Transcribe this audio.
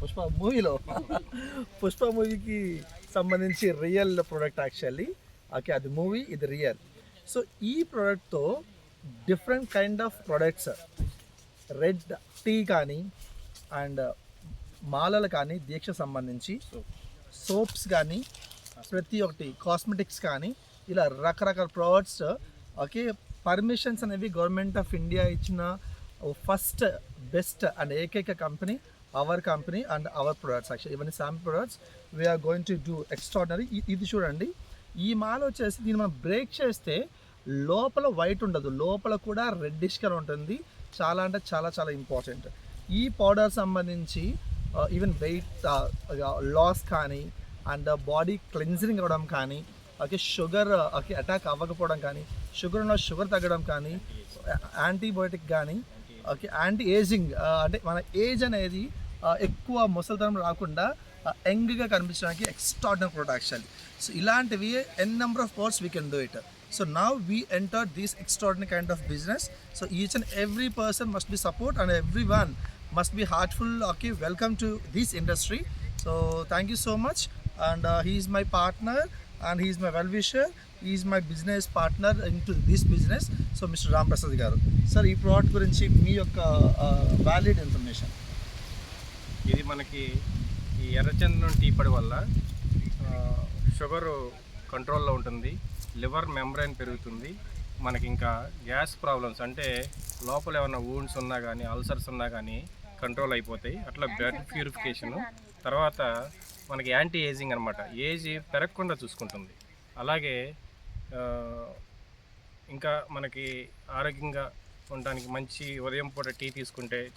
పుష్ప మూవీలో. పుష్ప మూవీకి సంబంధించి రియల్ ప్రోడక్ట్ యాక్చువల్లీ ఓకే అది మూవీ ఇది రియల్ సో ఈ ప్రోడక్ట్తో different kind of products red tea కానీ అండ్ మాలలు కానీ దీక్ష సంబంధించి సోప్స్ కానీ ప్రతి ఒక్కటి కాస్మెటిక్స్ కానీ ఇలా రకరకాల ప్రోడక్ట్స్ ఓకే పర్మిషన్స్ అనేవి గవర్నమెంట్ ఆఫ్ ఇండియా ఇచ్చిన ఫస్ట్ బెస్ట్ అండ్ ఏకైక company our company and our products actual ఇవన్నీ sample products we are going to do extraordinary ఇది చూడండి. ఈ మాల వచ్చేసి దీన్ని మనం బ్రేక్ చేస్తే లోపల వైట్ ఉండదు. లోపల కూడా రెడ్డిష్గా ఉంటుంది. చాలా అంటే చాలా చాలా ఇంపార్టెంట్ ఈ పౌడర్ సంబంధించి ఈవెన్ వెయిట్ లాస్ కానీ అండ్ బాడీ క్లెన్జింగ్ అవ్వడం కానీ ఓకే షుగర్ ఓకే అటాక్ అవ్వకపోవడం కానీ షుగర్ ఉన్న షుగర్ తగ్గడం కానీ uh, యాంటీబయోటిక్ కానీ ఓకే యాంటీ ఏజింగ్ అంటే మన ఏజ్ అనేది ఎక్కువ ముసలితనం రాకుండా యంగ్గా కనిపించడానికి ఎక్స్ట్రాడినరీ ప్రోడక్ట్ యాక్చువల్లీ సో ఇలాంటివి n number of powers we can do it so now we enter this extraordinary kind of business so each and every person must be support and every one must be heartful okay welcome to this industry so thank you so much and he is my partner and he is my well wisher is my business partner in to this business so mister Ram Prasad garu sir ఈ product గురించి మీ యొక్క valid information ఇది మనకి ఈ ఎర్రచందనం tea పొడి వల్ల sugar కంట్రోల్లో ఉంటుంది లివర్ మెంబ్రైన్ పెరుగుతుంది మనకి ఇంకా గ్యాస్ ప్రాబ్లమ్స్ అంటే లోపల ఏమైనా వూండ్స్ ఉన్నా కానీ అల్సర్స్ ఉన్నా కానీ కంట్రోల్ అయిపోతాయి. అట్లా బ్లడ్ ప్యూరిఫికేషను తర్వాత మనకి యాంటీ ఏజింగ్ అనమాట ఏజ్ పెరగకుండా చూసుకుంటుంది. అలాగే ఇంకా మనకి ఆరోగ్యంగా ఉండడానికి మంచి ఉదయం పూట టీ తీసుకుంటే